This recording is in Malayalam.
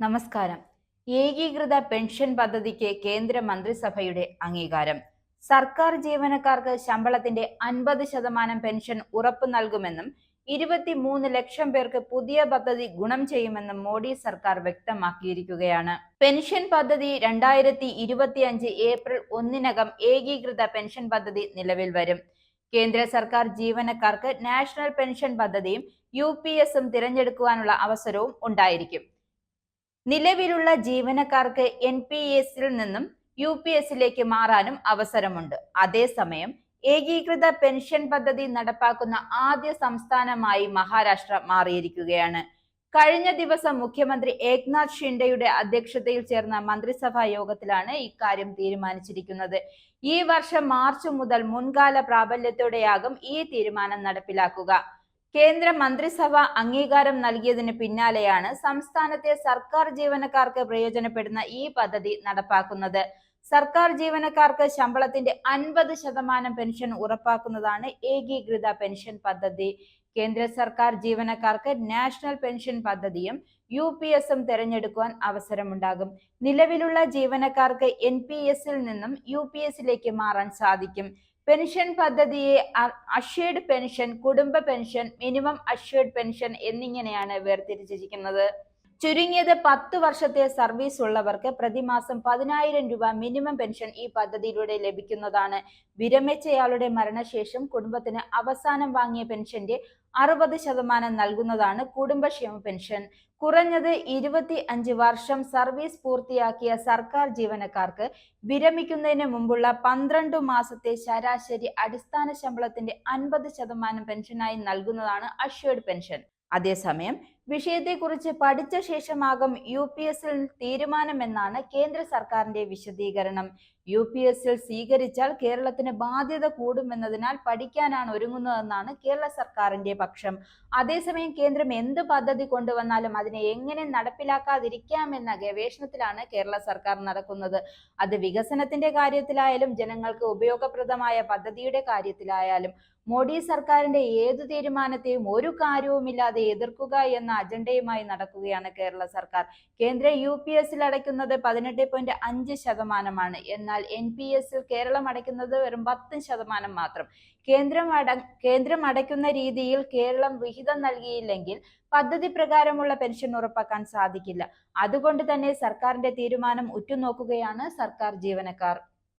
നമസ്കാരം. ഏകീകൃത പെൻഷൻ പദ്ധതിക്ക് കേന്ദ്ര മന്ത്രിസഭയുടെ അംഗീകാരം. സർക്കാർ ജീവനക്കാർക്ക് ശമ്പളത്തിന്റെ അൻപത് ശതമാനം പെൻഷൻ ഉറപ്പ് നൽകുമെന്നും ഇരുപത്തിമൂന്ന് ലക്ഷം പേർക്ക് പുതിയ പദ്ധതി ഗുണം ചെയ്യുമെന്നും മോഡി സർക്കാർ വ്യക്തമാക്കിയിരിക്കുകയാണ്. പെൻഷൻ പദ്ധതി രണ്ടായിരത്തി ഇരുപത്തിയഞ്ച് ഏപ്രിൽ ഒന്നിനകം ഏകീകൃത പെൻഷൻ പദ്ധതി നിലവിൽ വരും. കേന്ദ്ര സർക്കാർ ജീവനക്കാർക്ക് നാഷണൽ പെൻഷൻ പദ്ധതിയും യു പി എസും തിരഞ്ഞെടുക്കുവാനുള്ള അവസരവും ഉണ്ടായിരിക്കും. നിലവിലുള്ള ജീവനക്കാർക്ക് എൻ പി എസിൽ നിന്നും യു പി എസിലേക്ക് മാറാനും അവസരമുണ്ട്. അതേസമയം ഏകീകൃത പെൻഷൻ പദ്ധതി നടപ്പാക്കുന്ന ആദ്യ സംസ്ഥാനമായി മഹാരാഷ്ട്ര മാറിയിരിക്കുകയാണ്. കഴിഞ്ഞ ദിവസം മുഖ്യമന്ത്രി ഏക്നാഥ് ഷിൻഡെയുടെ അധ്യക്ഷതയിൽ ചേർന്ന മന്ത്രിസഭാ യോഗത്തിലാണ് ഇക്കാര്യം തീരുമാനിച്ചിരിക്കുന്നത്. ഈ വർഷം മാർച്ച് മുതൽ മുൻകാല പ്രാബല്യത്തോടെയാകും ഈ തീരുമാനം നടപ്പിലാക്കുക. കേന്ദ്ര മന്ത്രിസഭ അംഗീകാരം നൽകിയതിന് പിന്നാലെയാണ് സംസ്ഥാനത്തെ സർക്കാർ ജീവനക്കാർക്ക് പ്രയോജനപ്പെടുന്ന ഈ പദ്ധതി നടപ്പാക്കുന്നത്. സർക്കാർ ജീവനക്കാർക്ക് ശമ്പളത്തിന്റെ അൻപത് ശതമാനം പെൻഷൻ ഉറപ്പാക്കുന്നതാണ് ഏകീകൃത പെൻഷൻ പദ്ധതി. കേന്ദ്ര സർക്കാർ ജീവനക്കാർക്ക് നാഷണൽ പെൻഷൻ പദ്ധതിയും യു പി എസും തിരഞ്ഞെടുക്കുവാൻ അവസരമുണ്ടാകും. നിലവിലുള്ള ജീവനക്കാർക്ക് എൻ പി എസിൽ നിന്നും യു പി എസിലേക്ക് മാറാൻ സാധിക്കും. പെൻഷൻ പദ്ധതിയെ അഷ്യേർഡ് പെൻഷൻ കുടുംബ പെൻഷൻ മിനിമം അഷ്യേർഡ് പെൻഷൻ എന്നിങ്ങനെയാണ് വേർതിരിച്ചിരിക്കുന്നത്. ചുരുങ്ങിയത് പത്ത് വർഷത്തെ സർവീസ് ഉള്ളവർക്ക് പ്രതിമാസം പതിനായിരം രൂപ മിനിമം പെൻഷൻ ഈ പദ്ധതിയിലൂടെ ലഭിക്കുന്നതാണ്. വിരമിച്ചയാളുടെ മരണശേഷം കുടുംബത്തിന് അവസാനം വാങ്ങിയ പെൻഷന്റെ അറുപത് ശതമാനം നൽകുന്നതാണ് കുടുംബക്ഷേമ പെൻഷൻ. കുറഞ്ഞത് ഇരുപത്തി അഞ്ച് വർഷം സർവീസ് പൂർത്തിയാക്കിയ സർക്കാർ ജീവനക്കാർക്ക് വിരമിക്കുന്നതിന് മുമ്പുള്ള പന്ത്രണ്ട് മാസത്തെ ശരാശരി അടിസ്ഥാന ശമ്പളത്തിന്റെ അൻപത് ശതമാനം പെൻഷനായി നൽകുന്നതാണ് അഷ്വേർഡ് പെൻഷൻ. അതേസമയം വിഷയത്തെക്കുറിച്ച് പഠിച്ച ശേഷമാകും യു പി എസിൽ തീരുമാനമെന്നാണ് കേന്ദ്ര സർക്കാരിന്റെ വിശദീകരണം. യു പി എസിൽ സ്വീകരിച്ചാൽ കേരളത്തിന് ബാധ്യത കൂടുമെന്നതിനാൽ പഠിക്കാനാണ് ഒരുങ്ങുന്നതെന്നാണ് കേരള സർക്കാരിന്റെ പക്ഷം. അതേസമയം കേന്ദ്രം എന്ത് പദ്ധതി കൊണ്ടുവന്നാലും അതിനെ എങ്ങനെ നടപ്പിലാക്കാതിരിക്കാമെന്ന ഗവേഷണത്തിലാണ് കേരള സർക്കാർ നടക്കുന്നത്. അത് വികസനത്തിന്റെ കാര്യത്തിലായാലും ജനങ്ങൾക്ക് ഉപയോഗപ്രദമായ പദ്ധതിയുടെ കാര്യത്തിലായാലും മോഡി സർക്കാരിന്റെ ഏതു തീരുമാനത്തെയും ഒരു കാര്യവുമില്ലാതെ എതിർക്കുക എന്ന അജണ്ടയുമായി നടക്കുകയാണ് കേരള സർക്കാർ. കേന്ദ്ര യു പി എസിൽ അടയ്ക്കുന്നത് പതിനെട്ട് പോയിന്റ് അഞ്ച് ശതമാനമാണ്. എന്നാൽ എൻ പി എസിൽ കേരളം അടയ്ക്കുന്നത് വെറും പത്ത് ശതമാനം മാത്രം. കേന്ദ്രം അട കേന്ദ്രം അടയ്ക്കുന്ന രീതിയിൽ കേരളം വിഹിതം നൽകിയില്ലെങ്കിൽ പദ്ധതി പ്രകാരമുള്ള പെൻഷൻ ഉറപ്പാക്കാൻ സാധിക്കില്ല. അതുകൊണ്ട് തന്നെ സർക്കാരിന്റെ തീരുമാനം ഉറ്റുനോക്കുകയാണ് സർക്കാർ ജീവനക്കാർ.